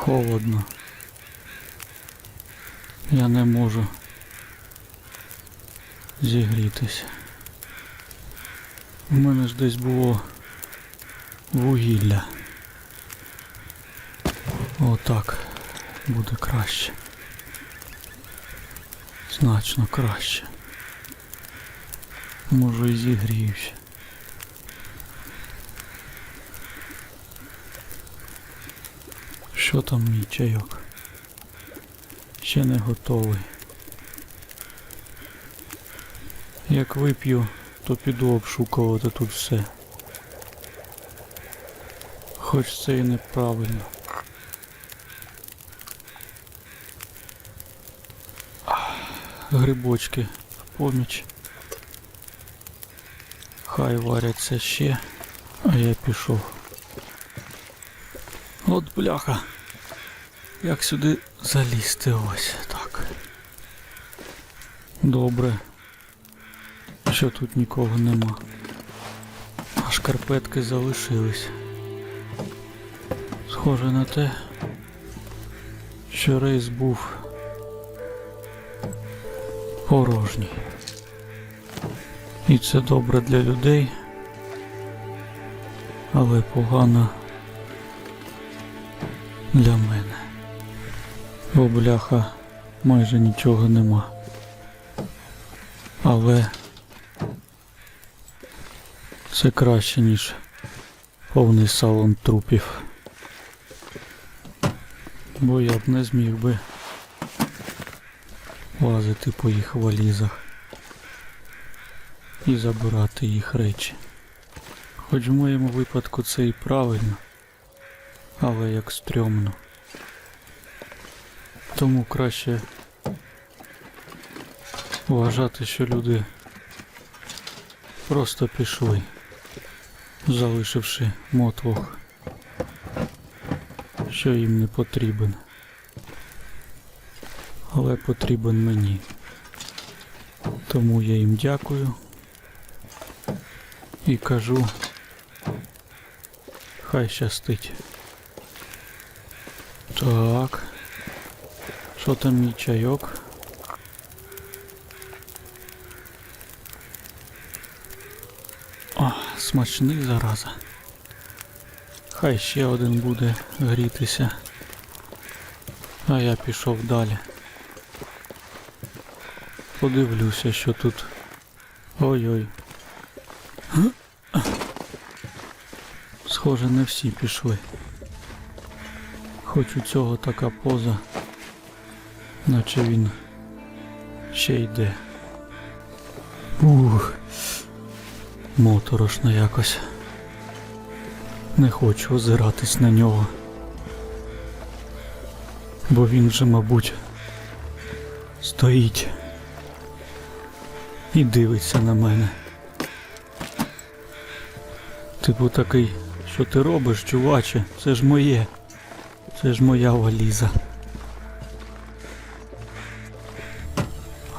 Холодно. Я не можу зігрітися. У мене ж десь було вугілля. Отак буде краще. Значно краще. Можу і зігріюся. Що там мій чайок? Ще не готовий. Як вип'ю, то піду обшукувати тут все. Хоч це і неправильно. Грибочки в поміч. Хай варяться ще, а я пішов. От бляха. Як сюди залізти ось так. Добре. Що тут нікого нема. А шкарпетки залишились. Схоже на те, що рейс був порожній. І це добре для людей, але погано для мене. Бо бляха майже нічого нема. Але це краще, ніж повний салон трупів. Бо я б не зміг би лазити по їх валізах і забирати їх речі. Хоч в моєму випадку це і правильно, але як стрьомно. Тому краще вважати, що люди просто пішли, залишивши мотлох, що їм не потрібен. Але потрібен мені. Тому я їм дякую і кажу, хай щастить. Так. Що там мій чайок? О, смачний зараза. Хай ще один буде грітися. А я пішов далі. Подивлюся, що тут. Ой-ой. Схоже, не всі пішли. Хоч у цього така поза, наче він ще йде. Ух, моторошно якось. Не хочу озиратись на нього. Бо він вже, мабуть, стоїть і дивиться на мене. Типу такий, що ти робиш, чуваче, це ж моє. Це ж моя валіза.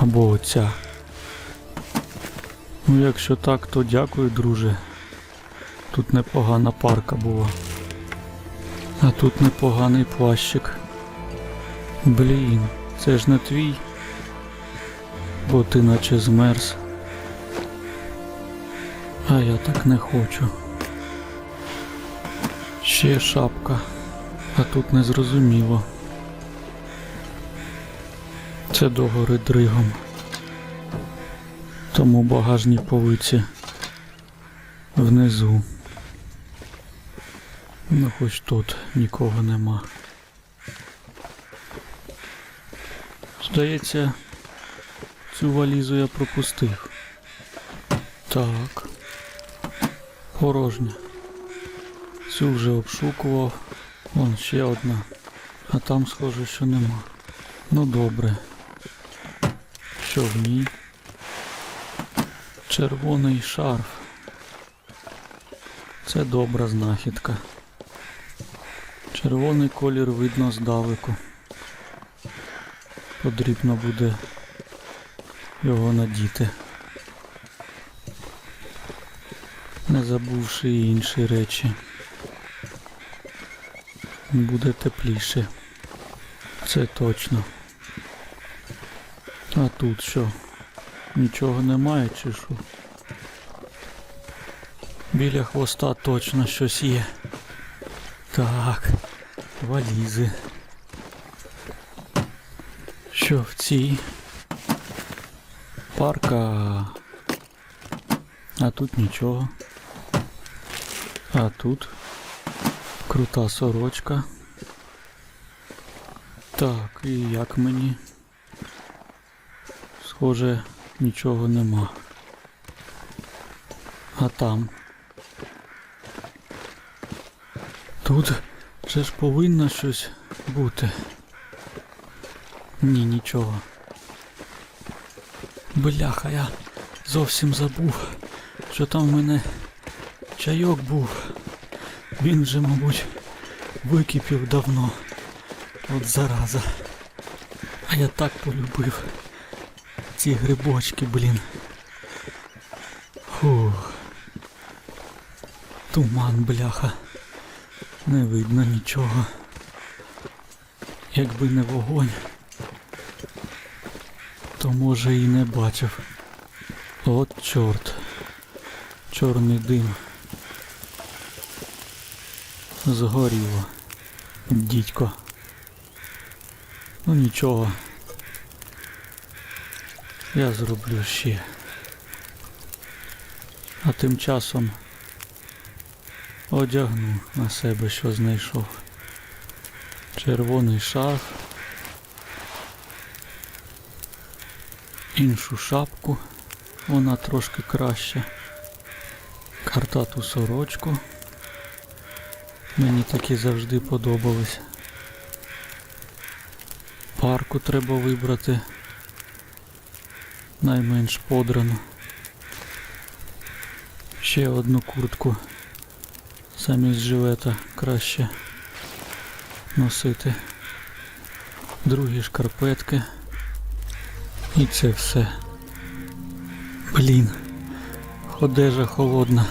Або оця. Ну якщо так, то дякую, друже. Тут непогана парка була. А тут непоганий плащик. Блін, це ж не твій. Бо ти наче змерз. А я так не хочу. Ще шапка. А тут не зрозуміло. Це догори дригом. Тому багажні полиці внизу. Ну хоч тут нікого нема. Здається, цю валізу я пропустив. Так. Порожня. Цю вже обшукував. Вон ще одна. А там схоже, що нема. Ну добре. Ній? Червоний шарф. Це добра знахідка. Червоний колір видно здалеку. Потрібно буде його надіти. Не забувши і інші речі. буде тепліше. Це точно. А тут що? Нічого немає чи що? Біля хвоста точно щось є. Так, валізи. Що в цій? Парка. А тут нічого. А тут крута сорочка. Так, і як мені? Схоже, нічого нема. А там. Тут же ж повинно щось бути. Ні, нічого. Бляха, я зовсім забув, що там в мене чайок був. Він вже, мабуть, википів давно. От зараза. А я так полюбив ці грибочки, блін. Фух. Туман, бляха. Не видно нічого. Якби не вогонь, то може і не бачив. От чорт. Чорний дим. Згоріло. Дідько. Ну нічого. Я зроблю ще. А тим часом одягну на себе, що знайшов. Червоний шарф. Іншу шапку. Вона трошки краща. Картату сорочку. Мені такі завжди подобались. Парку треба вибрати. Найменш подрану. Ще одну куртку. Замість жилета краще носити. Другі шкарпетки. І це все. Блін. Одежа холодна.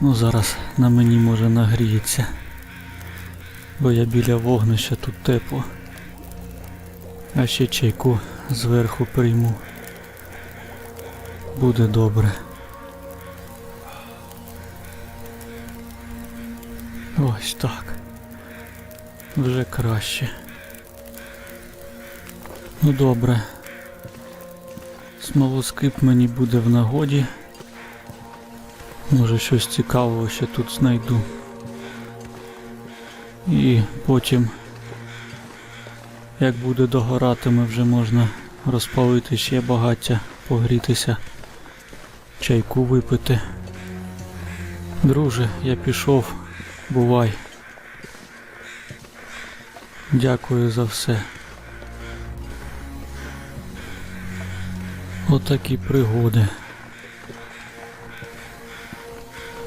Ну зараз на мені може нагріється. Бо я біля вогнища тут тепло. А ще чайку зверху прийму. Буде добре. Ось так. Вже краще. Ну добре. Смолоскип мені буде в нагоді. Може щось цікавого ще тут знайду. І потім, як буде догоратиме, вже можна розпалити ще багаття, погрітися, чайку випити. Друже, я пішов, бувай. Дякую за все. Отакі пригоди.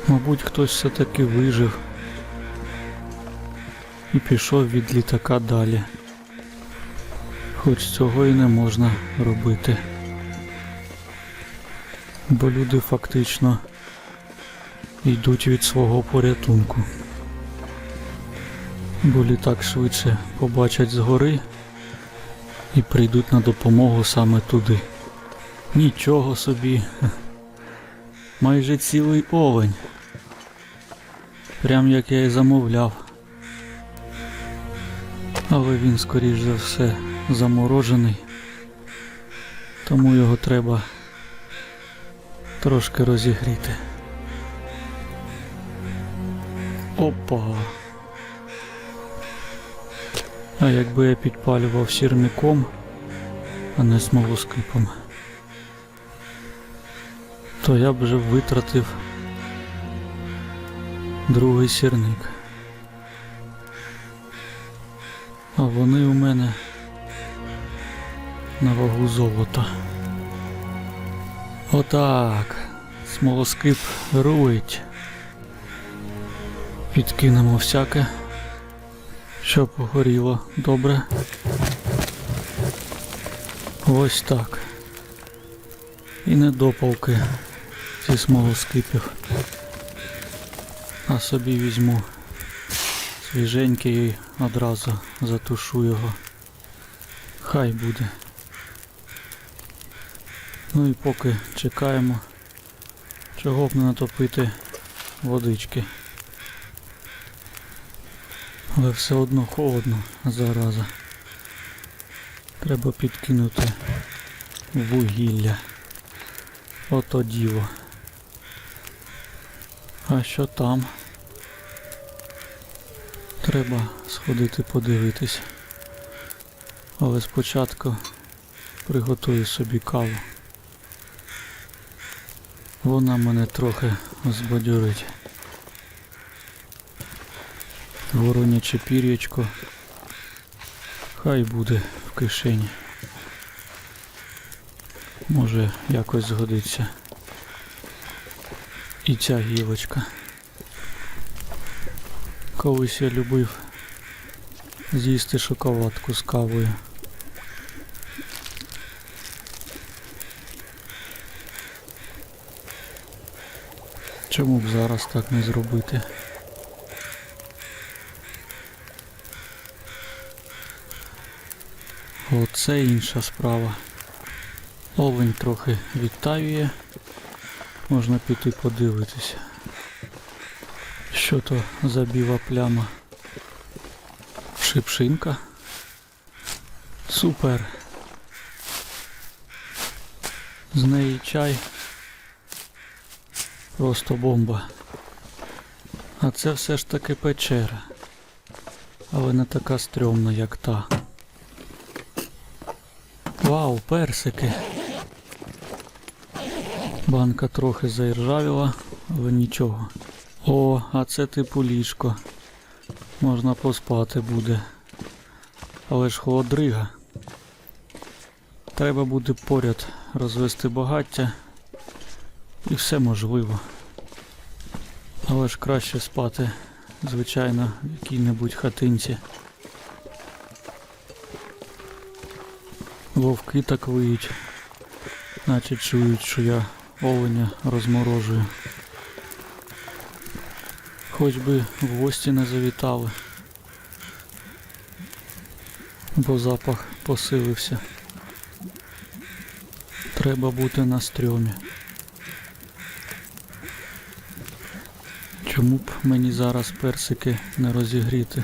Мабуть, хтось все-таки вижив і пішов від літака далі. Хоч цього і не можна робити. Бо люди фактично йдуть від свого порятунку. Бо літак швидше побачать згори і прийдуть на допомогу саме туди. Нічого собі. Майже цілий овень. Прям як я і замовляв. Але він, скоріш за все, заморожений. Тому його треба трошки розігріти. Опа. А якби я підпалював сірником, а не смолоскипом, то я б вже витратив другий сірник. А вони у мене на вагу золота. Отак. Смолоскип руить. Підкинемо всяке, що погоріло добре. Ось так. І недопалки зі смолоскипів. А собі візьму свіженький і одразу затушу його. Хай буде. Ну і поки чекаємо, чого б не натопити водички. Але все одно холодно, зараза. Треба підкинути вугілля. Ото діло. А що там? Треба сходити подивитись. Але спочатку приготую собі каву. Вона мене трохи збадьорить. Вороняче пір'ячко. Хай буде в кишені. Може якось згодиться. І ця гілочка. Колись я любив з'їсти шоколадку з кавою. Чому б зараз так не зробити? Оце інша справа. Овень трохи відтаює. Можна піти подивитися. Що то за біла пляма? Шипшинка. Супер. З неї чай. Просто бомба. А це все ж таки печера. Але не така стрьомна, як та. Вау, персики. Банка трохи заіржавіла, але нічого. О, а це типу ліжко. Можна поспати буде. Але ж холодрига. Треба буде поряд розвести багаття. І все можливо. Але ж краще спати, звичайно, в якій-небудь хатинці. Вовки так виють, наче чують, що я оленя розморожую. Хоч би в гості не завітали, бо запах посилився. Треба бути на стрьомі. Чому б мені зараз персики не розігріти?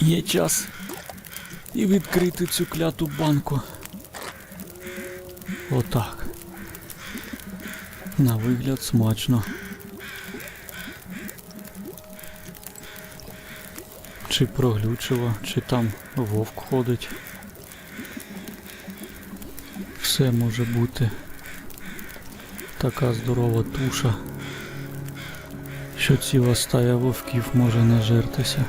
Є час і відкрити цю кляту банку. Отак. На вигляд смачно. Чи проглючило, чи там вовк ходить. Все може бути. Така здорова туша, що ціла стая вовків може нажертися,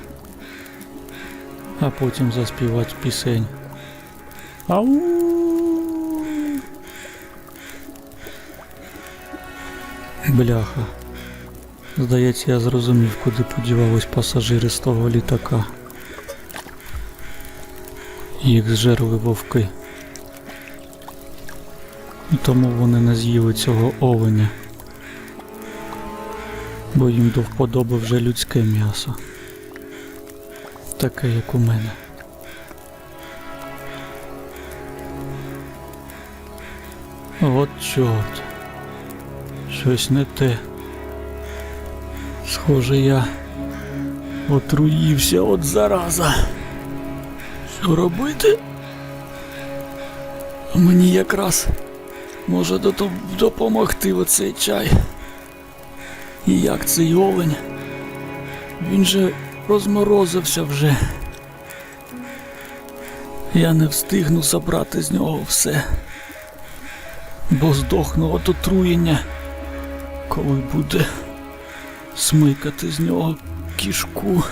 а потім заспівати пісень. Ау! Бляха. Здається, я зрозумів, куди подівались пасажири з того літака. Їх зжерли вовки. Тому вони не з'їли цього оленя. Бо їм до вподоби вже людське м'ясо. Таке, як у мене. От чорт. Щось не те. Схоже, я отруївся от зараза. Що робити? Мені якраз може допомогти оцей чай. І як цей олень? Він же розморозився вже. Я не встигну забрати з нього все. Бо здохну от отруєння, коли буде смикати з нього кішку.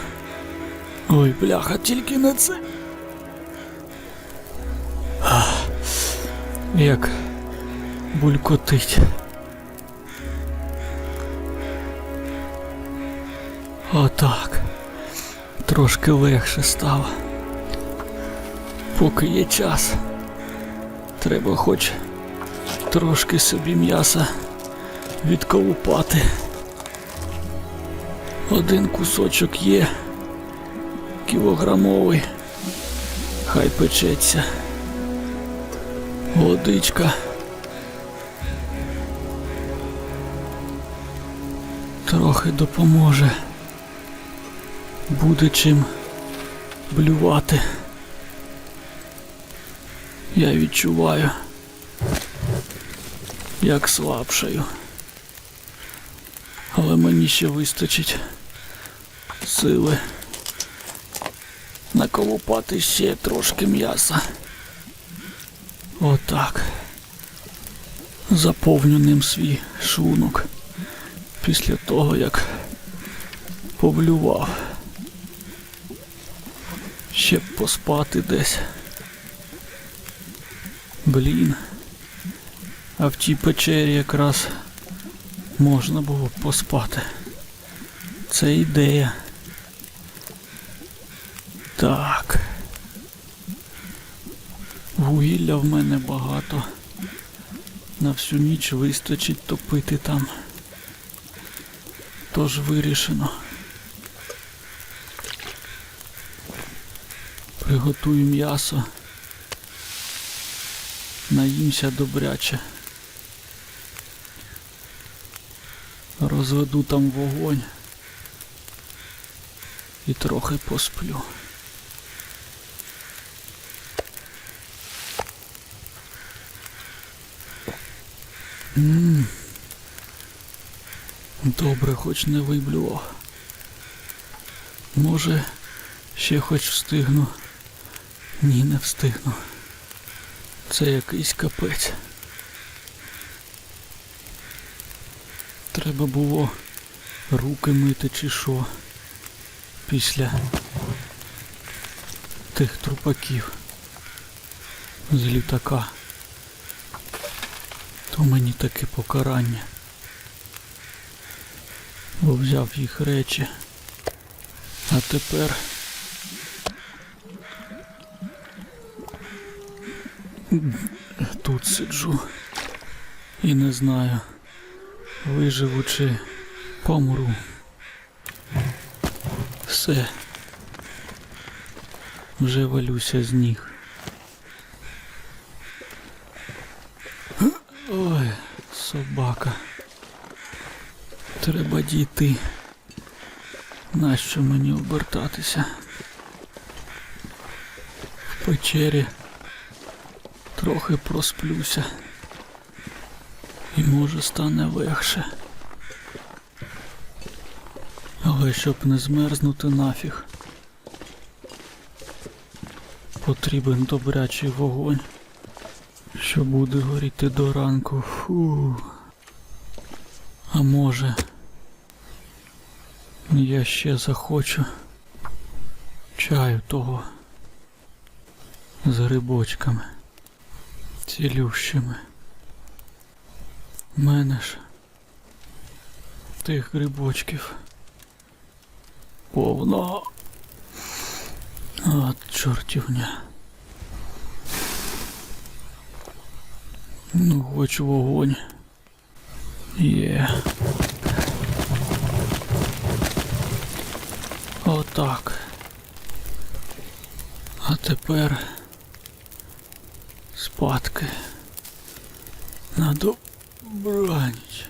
Ой, бляха, тільки не це. Як булькотить. Отак. Трошки легше стало. Поки є час. Треба хоч трошки собі м'яса відколупати. Один кусочок є. Кілограмовий. Хай печеться. Водичка. Трохи допоможе. Буде чим блювати. Я відчуваю, як слабшаю. Але мені ще вистачить сили наколупати ще трошки м'яса. Отак. Заповню ним свій шлунок після того, як поблював. Ще б поспати десь. Блін. А в тій печері якраз можна було б поспати. Це ідея. Так. Вугілля в мене багато. На всю ніч вистачить топити там. Тож вирішено. Приготую м'ясо. Наїмся добряче. Розведу там вогонь і трохи посплю. М. Добре, хоч не виблював. Може, ще хоч встигну. Ні, не встигну. Це якийсь капець. Треба було руки мити чи що після тих трупаків з літака. То мені таке покарання. Бо взяв їх речі. А тепер тут сиджу і не знаю, виживу чи помру. Все. Вже валюся з ніг. Ой, собака. Дійти. Нащо мені обертатися? В печері трохи просплюся. І може стане легше. Але щоб не змерзнути нафіг. Потрібен добрячий вогонь, що буде горіти до ранку. Фу. А може, я ще захочу чаю того з грибочками цілющими. Мене ж тих грибочків повно. От чортівня. Ну, хоч вогонь. Є. Отак. А тепер спадки на добраніч.